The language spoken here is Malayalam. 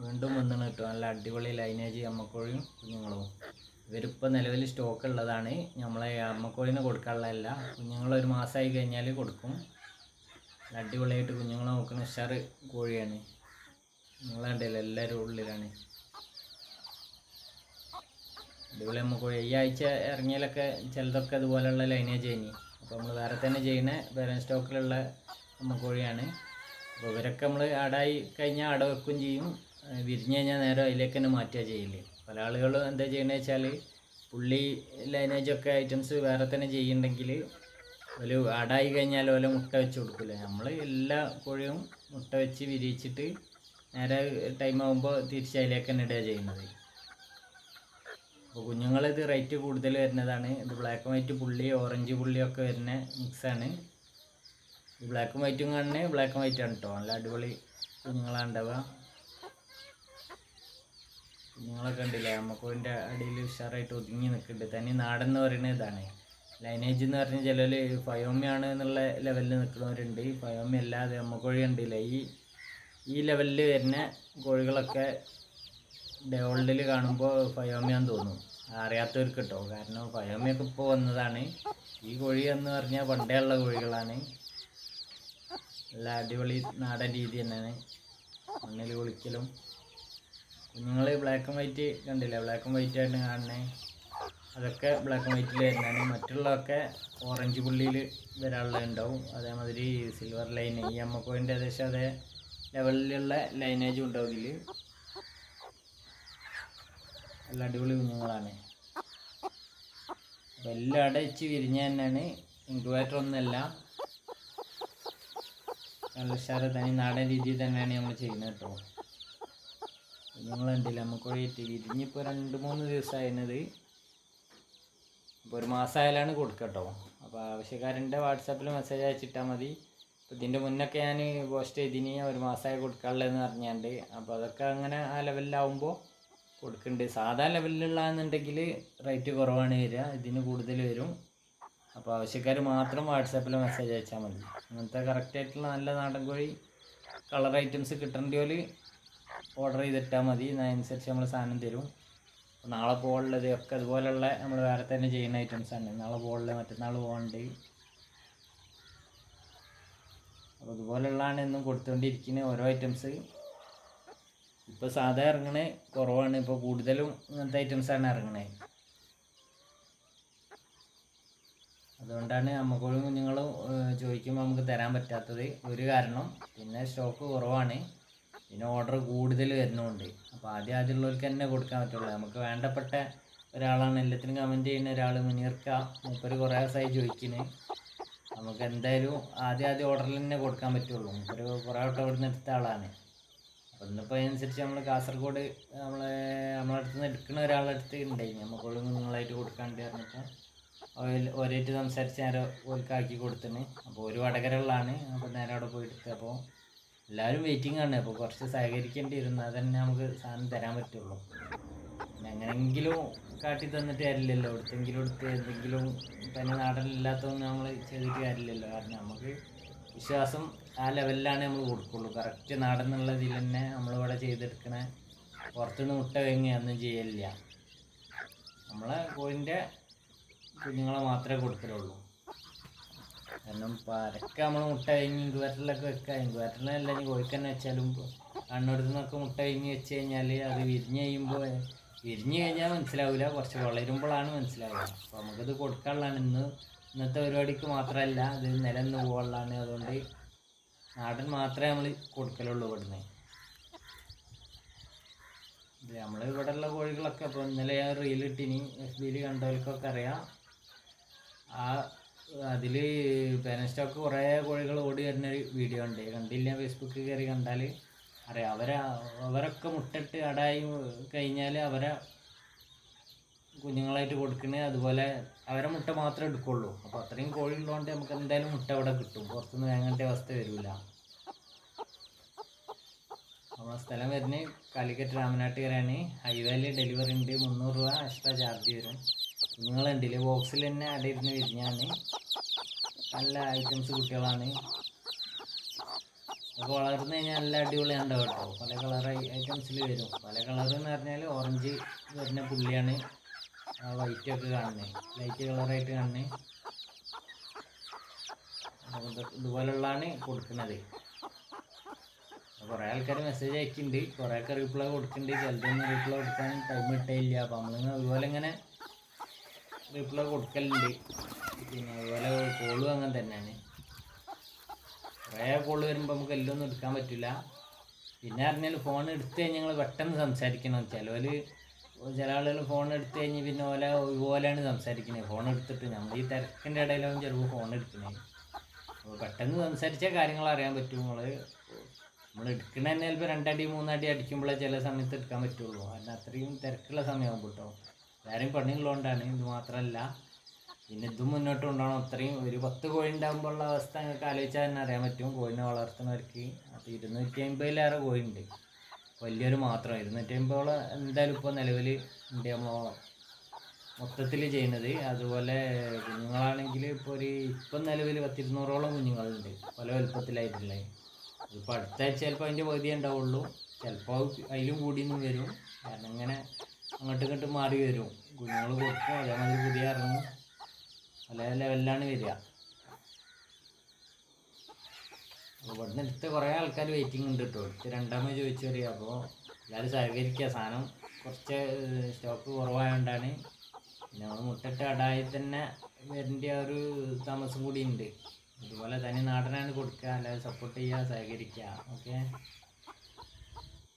വീണ്ടും വന്നിട്ട് കേട്ടോ. നല്ല അടിപൊളി ലൈനേജ് അമ്മക്കോഴിയും കുഞ്ഞുങ്ങളും. ഇവരിപ്പോൾ നിലവിൽ സ്റ്റോക്ക് ഉള്ളതാണ്. നമ്മളെ അമ്മക്കോഴിനെ കൊടുക്കാനുള്ളതല്ല. കുഞ്ഞുങ്ങൾ ഒരു മാസമായി കഴിഞ്ഞാൽ കൊടുക്കും. അടിപൊളിയായിട്ട് കുഞ്ഞുങ്ങളെ നോക്കുന്ന ഉഷാറ് കോഴിയാണ്. നിങ്ങളുണ്ടല്ലോ എല്ലാവരും ഉള്ളിലാണ്. അടിപൊളി അമ്മക്കോഴി. ഈ ആഴ്ച ഇറങ്ങിയാലൊക്കെ ചിലതൊക്കെ അതുപോലെയുള്ള ലൈനേജ് കഴിഞ്ഞു അപ്പോൾ നമ്മൾ വേറെ തന്നെ ചെയ്യുന്ന പേരൻ സ്റ്റോക്കിലുള്ള അമ്മക്കോഴിയാണ്. അപ്പോൾ ഇവരൊക്കെ നമ്മൾ ആടായി കഴിഞ്ഞാൽ ആട വെക്കുകയും ചെയ്യും. വിരിഞ്ഞ് കഴിഞ്ഞാൽ നേരെ അതിലേക്ക് തന്നെ മാറ്റുക ചെയ്യില്ലേ പല ആളുകളും എന്താ ചെയ്യണമെന്ന് വെച്ചാൽ പുള്ളി ലൈനേജൊക്കെ ഐറ്റംസ് വേറെ തന്നെ ചെയ്യുന്നുണ്ടെങ്കിൽ ഒരു ആടായി കഴിഞ്ഞാൽ ഓല മുട്ട വെച്ച് കൊടുക്കില്ല നമ്മൾ എല്ലാ കോഴിയും മുട്ട വെച്ച് വിരിയിച്ചിട്ട് നേരെ ടൈം ആകുമ്പോൾ തിരിച്ച് അതിലേക്ക് തന്നെ ഇടുക ചെയ്യുന്നത്. അപ്പോൾ കുഞ്ഞുങ്ങളിത് റേറ്റ് കൂടുതൽ വരുന്നതാണ്. ഇത് ബ്ലാക്ക് ആൻഡ് വൈറ്റ് പുള്ളി ഓറഞ്ച് പുള്ളിയൊക്കെ വരുന്ന മിക്സാണ് ഈ ബ്ലാക്കും വൈറ്റും കാണുന്നത് ബ്ലാക്ക് ആൻഡ് വൈറ്റ് ആണ് കേട്ടോ നല്ല അടിപൊളി കുഞ്ഞുങ്ങളാണ് ഉണ്ടാവുക. കുഞ്ഞുങ്ങളൊക്കെ ഉണ്ടല്ലേ അമ്മക്കോഴിന്റെ അടിയിൽ ഉഷാറായിട്ട് ഒതുങ്ങി നിൽക്കുന്നുണ്ട്. തനി നാടൻ എന്ന് പറയുന്നത് ഇതാണ്. ലൈനേജ് എന്ന് പറഞ്ഞ ചിലർ ഫയോമിയാണ് എന്നുള്ള ലെവലിൽ നിൽക്കുന്നവരുണ്ട്. ഫയോമി അല്ലാതെ അമ്മക്കോഴി ഉണ്ടല്ലേ ഈ ഈ ലെവലിൽ വരുന്ന കോഴികളൊക്കെ ഡേവൾഡിൽ കാണുമ്പോൾ ഫയോമിയാന്ന് തോന്നും. അറിയാത്തവർക്ക് കേട്ടോ കാരണം ഫയോമിയൊക്കെ ഇപ്പോൾ വന്നതാണ്. ഈ കോഴി എന്ന് പറഞ്ഞാൽ പണ്ടേ ഉള്ള കോഴികളാണ്. നല്ല അടിപൊളി നാടൻ രീതി തന്നെയാണ്. മണ്ണിൽ കുളിക്കലും കുഞ്ഞുങ്ങൾ ബ്ലാക്ക് ആൻഡ് വൈറ്റ് കണ്ടില്ലേ? ബ്ലാക്ക് ആൻഡ് വൈറ്റ് ആയിട്ട് കാണണേ അതൊക്കെ ബ്ലാക്ക് ആൻഡ് വൈറ്റിൽ വരുന്നതാണ്. മറ്റുള്ളതൊക്കെ ഓറഞ്ച് പുള്ളിയിൽ വരാനുള്ള ഉണ്ടാവും. അതേമാതിരി സിൽവർ ലൈൻ ഈ അമ്മക്കോയിന്റെ ഏകദേശം അതേ ലെവലിലുള്ള ലൈനേജും ഉണ്ടാവും ഇതിൽ നല്ല അടിപൊളി കുഞ്ഞുങ്ങളാണ്. അപ്പോൾ എല്ലാം അടച്ച് വിരിഞ്ഞ തന്നെയാണ്. ഇൻക്യുബേറ്റർ ഒന്നല്ല നല്ല ഉഷാറ് തനി നാടൻ രീതിയിൽ തന്നെയാണ് നമ്മൾ ചെയ്യുന്നത് കേട്ടോ. കുഞ്ഞുങ്ങളുണ്ടല്ലേ നമുക്ക് വഴിയിട്ട് ഇനിയിപ്പോൾ രണ്ട് മൂന്ന് ദിവസമായിരുന്നത് ഇപ്പോൾ ഒരു മാസമായാലാണ് കൊടുക്കുക കേട്ടോ അപ്പോൾ ആവശ്യക്കാരന്റെ വാട്സാപ്പിൽ മെസ്സേജ് അയച്ചിട്ടാൽ മതി. അപ്പോൾ ഇതിന്റെ മുന്നൊക്കെ ഞാൻ പോസ്റ്റ് ചെയ്തിന് ഒരു മാസമായി കൊടുക്കാനുള്ളതെന്ന് പറഞ്ഞാണ്ട്. അപ്പോൾ അതൊക്കെ അങ്ങനെ ആ ലെവലിലാവുമ്പോൾ കൊടുക്കുന്നുണ്ട് സാധാ ലെവലിലുള്ളതെന്നുണ്ടെങ്കിൽ റേറ്റ് കുറവാണ് വരിക. ഇതിന് കൂടുതൽ വരും. അപ്പോൾ ആവശ്യക്കാർ മാത്രം വാട്സാപ്പിൽ മെസ്സേജ് അയച്ചാൽ മതി. അങ്ങനത്തെ കറക്റ്റായിട്ടുള്ള നല്ല നാടൻ കോഴി കളർ ഐറ്റംസ് കിട്ടേണ്ടവർ ഓർഡർ ചെയ്തിട്ടാൽ മതി. അതിനനുസരിച്ച് നമ്മൾ സാധനം തരും. നാളെ പോകാനുള്ളത് ഒക്കെ അതുപോലെയുള്ള നമ്മൾ വേറെ തന്നെ ചെയ്യുന്ന ഐറ്റംസ് ആണ്. നാളെ പോകുള്ളത് മറ്റന്നാൾ പോകുന്നുണ്ട് അപ്പോൾ അതുപോലെയുള്ളതാണ് എന്നും കൊടുത്തുകൊണ്ടിരിക്കുന്ന ഓരോ ഐറ്റംസ് ഇപ്പോൾ സാധാ ഇറങ്ങണ കുറവാണ്. ഇപ്പോൾ കൂടുതലും ഇങ്ങനത്തെ ഐറ്റംസാണ് ഇറങ്ങണേ. അതുകൊണ്ടാണ് അമ്മക്കോഴും കുഞ്ഞുങ്ങളും ചോദിക്കുമ്പോൾ നമുക്ക് തരാൻ പറ്റാത്തത് ഒരു കാരണം. പിന്നെ സ്റ്റോക്ക് കുറവാണ്. പിന്നെ ഓർഡർ കൂടുതൽ വരുന്നുണ്ട്. അപ്പോൾ ആദ്യം ആദ്യമുള്ളവർക്ക് തന്നെ കൊടുക്കാൻ പറ്റുള്ളൂ. നമുക്ക് വേണ്ടപ്പെട്ട ഒരാളാണ് എല്ലാത്തിനും കമന്റ് ചെയ്യുന്ന ഒരാൾ മുനീർക്ക. മൂപ്പര് കുറേ ദിവസമായി ചോദിക്കുന്നത് നമുക്ക് എന്തായാലും ആദ്യം ആദ്യം ഓർഡറിൽ തന്നെ കൊടുക്കാൻ പറ്റുള്ളൂ. മൂപ്പര് കുറേ വട്ടം നിന്ന് എടുത്ത ആളാണ്. അപ്പോൾ ഇന്നിപ്പോൾ അതിനനുസരിച്ച് നമ്മൾ കാസർഗോഡ് നമ്മളെ നമ്മളെ അടുത്ത് നിന്ന് എടുക്കുന്ന ഒരാളുടെ അടുത്ത് ഉണ്ടായി നമുക്കുള്ള നിങ്ങളായിട്ട് കൊടുക്കാണ്ട് പറഞ്ഞപ്പോൾ ഒരേറ്റ് സംസാരിച്ച് നേരെ ഓൽക്കാക്കി കൊടുത്തിന് അപ്പോൾ ഒരു വടകരകളാണ് അപ്പോൾ നേരെ അവിടെ പോയി എടുത്തത് അപ്പോൾ എല്ലാവരും വെയിറ്റിംഗ് ആണ്. അപ്പോൾ കുറച്ച് സഹകരിക്കേണ്ടി വരുന്നു തന്നെ നമുക്ക് സാധനം തരാൻ പറ്റുള്ളൂ. എങ്ങനെങ്കിലും കാട്ടി തന്നിട്ട് കാര്യമില്ലല്ലോ. എടുത്തെങ്കിലും എടുത്ത് എന്തെങ്കിലും തന്നെ നാടനില്ലാത്തതൊന്നും നമ്മൾ ചെയ്തിട്ട് കാര്യമില്ലല്ലോ. കാരണം നമുക്ക് വിശ്വാസം ആ ലെവലിലാണ് നമ്മൾ കൊടുക്കുള്ളൂ. കറക്റ്റ് നാടൻ എന്നുള്ള ഇതിൽ തന്നെ നമ്മളിവിടെ ചെയ്തെടുക്കണ പുറത്തുനിന്ന് മുട്ട ഒന്നും ചെയ്യലില്ല. നമ്മളെ കോഴിന്റെ കുഞ്ഞുങ്ങളെ മാത്രമേ കൊടുക്കലുള്ളൂ. കാരണം പരക്കെ നമ്മൾ മുട്ട കഴിഞ്ഞ് ഇൻക്യുബേറ്ററിലൊക്കെ വെക്കാം. ഇൻക്യുബേറ്ററിലല്ല ഇനി കോഴിക്ക് തന്നെ വെച്ചാലും കണ്ണെടുത്ത് മുട്ട കഴിഞ്ഞ് വെച്ച് കഴിഞ്ഞാൽ അത് വിരിഞ്ഞ് കഴിയുമ്പോൾ വിരിഞ്ഞ് കഴിഞ്ഞാൽ മനസ്സിലാവില്ല കുറച്ച് വളരുമ്പോഴാണ് മനസ്സിലാവുക. അപ്പോൾ നമുക്കിത് കൊടുക്കാനുള്ളതാണ്. ഇന്ന് ഇന്നത്തെ പരിപാടിക്ക് മാത്രമല്ല ഇത് നിലനിന്ന് പോകാനുള്ളതാണ്. അതുകൊണ്ട് നാടൻ മാത്രമേ നമ്മൾ കൊടുക്കലുള്ളൂ ഇവിടുന്ന്. നമ്മൾ ഇവിടെയുള്ള കോഴികളൊക്കെ ഇപ്പോൾ ഇന്നലെ ഞാൻ റീൽ ഇട്ടിനി. എഫ് ബിയിൽ കണ്ടവർക്കൊക്കെ അറിയാം. ആ അതിൽ പേരൻ കുറേ കോഴികൾ ഓടി വരുന്ന ഒരു വീഡിയോ ഉണ്ട്. കണ്ടില്ല? ഫേസ്ബുക്കിൽ കയറി കണ്ടാൽ അറിയാം. അവരെ അവരൊക്കെ മുട്ടിട്ട് അടായി കഴിഞ്ഞാൽ അവരെ കുഞ്ഞുങ്ങളായിട്ട് കൊടുക്കണേ. അതുപോലെ അവരെ മുട്ട മാത്രമേ എടുക്കുള്ളൂ. അപ്പോൾ അത്രയും കോഴി ഉള്ളതുകൊണ്ട് നമുക്ക് എന്തായാലും മുട്ട അവിടെ കിട്ടും. പുറത്തുനിന്ന് വാങ്ങേണ്ട അവസ്ഥ വരില്ല നമ്മളെ സ്ഥലം വരുന്നത് കാലിക്കറ്റ് രാമനാട്ടുകരാണ് ഹൈവേയിൽ ഡെലിവറി ഉണ്ട്. മുന്നൂറ് രൂപ എക്സ്ട്രാ ചാർജ് വരും. കുഞ്ഞുങ്ങളുണ്ടല്ലേ ബോക്സിൽ തന്നെ അവിടെ ഇരുന്ന് വിരിഞ്ഞാണ്. നല്ല ഐറ്റംസ് കുട്ടികളാണ്. വളർന്നു കഴിഞ്ഞാൽ നല്ല അടിപൊളിയാണ് കേട്ടോ. പല കളർ ഐറ്റംസിൽ വരും. പല കളർ എന്ന് പറഞ്ഞാൽ ഓറഞ്ച് വരുന്ന പുള്ളിയാണ് വൈറ്റ് ഒക്കെ കാണുന്നത് ലൈറ്റ് കളറായിട്ട് കാണുന്നത് ഇതുപോലുള്ളതാണ് കൊടുക്കുന്നത്. കുറേ ആൾക്കാർ മെസ്സേജ് അയക്കുന്നുണ്ട് കുറേ ആൾക്കാർ റിപ്ലൈ കൊടുക്കുന്നുണ്ട് ചിലതൊന്നും റിപ്ലൈ കൊടുക്കാൻ ടൈം ഇട്ടില്ല അപ്പോൾ നമ്മളിങ്ങനെ അതുപോലെ ഇങ്ങനെ റീപ്ലൈ കൊടുക്കലുണ്ട്. പിന്നെ അതുപോലെ കോളും അങ്ങനെ തന്നെയാണ്. കുറേ കോൾ വരുമ്പോൾ നമുക്ക് എല്ലാം ഒന്നും എടുക്കാൻ പറ്റില്ല പിന്നെ പറഞ്ഞാൽ ഫോൺ എടുത്തു കഴിഞ്ഞാൽ ഞങ്ങൾ പെട്ടെന്ന് സംസാരിക്കണം. ചിലവർ ചില ആളുകൾ ഫോൺ എടുത്തു കഴിഞ്ഞ് പിന്നെ ഓല ഇതുപോലെയാണ് സംസാരിക്കുന്നത് ഫോൺ എടുത്തിട്ട് നമ്മൾ ഈ തിരക്കിന്റെ ഇടയിലാവും ചിലപ്പോൾ ഫോൺ എടുക്കുന്നത് അപ്പോൾ പെട്ടെന്ന് സംസാരിച്ച കാര്യങ്ങൾ അറിയാൻ പറ്റും. നമ്മൾ നമ്മൾ എടുക്കണ ചിലപ്പോൾ രണ്ടടി മൂന്നടി അടിക്കുമ്പോഴേ ചില സമയത്ത് എടുക്കാൻ പറ്റുള്ളൂ. കാരണം അത്രയും തിരക്കുള്ള സമയമാകുമ്പോൾ കേട്ടോ വേറെയും പണിയുള്ളതുകൊണ്ടാണ് ഇത് മാത്രമല്ല പിന്നെ ഇതും മുന്നോട്ട് കൊണ്ടുപോകണം. അത്രയും ഒരു പത്ത് കോഴി ഉണ്ടാകുമ്പോൾ ഉള്ള അവസ്ഥ നിങ്ങൾക്ക് ആലോചിച്ചാൽ തന്നെ അറിയാൻ പറ്റും. കോഴിനെ വളർത്തുന്നവർക്ക് അപ്പോൾ ഇരുന്നൂറ്റി അമ്പതിലേറെ ഉണ്ട് വലിയൊരു മാത്രം. ഇരുന്നൂറ്റി അമ്പതോളം എന്തായാലും ഇപ്പോൾ നിലവിൽ ഉണ്ട് നമ്മൾ മൊത്തത്തിൽ ചെയ്യുന്നത്. അതുപോലെ കുഞ്ഞുങ്ങളാണെങ്കിൽ ഇപ്പോൾ ഒരു ഇപ്പം നിലവിൽ പത്തിരുന്നൂറോളം കുഞ്ഞുങ്ങളുണ്ട്. പല വലുപ്പത്തിലായിട്ടുള്ളത് ഇപ്പോൾ അടുത്താഴ്ച ചിലപ്പോൾ അതിന്റെ പകുതി ഉണ്ടാവുള്ളൂ. ചിലപ്പോൾ അതിലും കൂടിയൊന്നും വരും. കാരണം ഇങ്ങനെ അങ്ങോട്ടും ഇങ്ങോട്ടും മാറി വരും. കുഞ്ഞുങ്ങൾ കൊടുക്കും അതേമാതിരി പുതിയ ഇറങ്ങും. പല ലെവലിലാണ് വരിക. ഇവിടുന്ന് എടുത്ത് കുറേ ആൾക്കാർ വെയിറ്റിംഗ് ഉണ്ട് കേട്ടോ എടുത്ത് രണ്ടാമത് ചോദിച്ചു വരിക അപ്പോൾ എല്ലാവരും സഹകരിക്കുക സാധനം കുറച്ച് സ്റ്റോക്ക് കുറവായതുകൊണ്ടാണ് പിന്നെ നമ്മൾ മുട്ടിട്ട് അടായി തന്നെ വരേണ്ട ആ ഒരു താമസം കൂടി ഉണ്ട്. അതുപോലെ തനി നാടനാണ് കൊടുക്കുക. അല്ലാതെ സപ്പോർട്ട് ചെയ്യുക സഹകരിക്കുക. ഓക്കെ?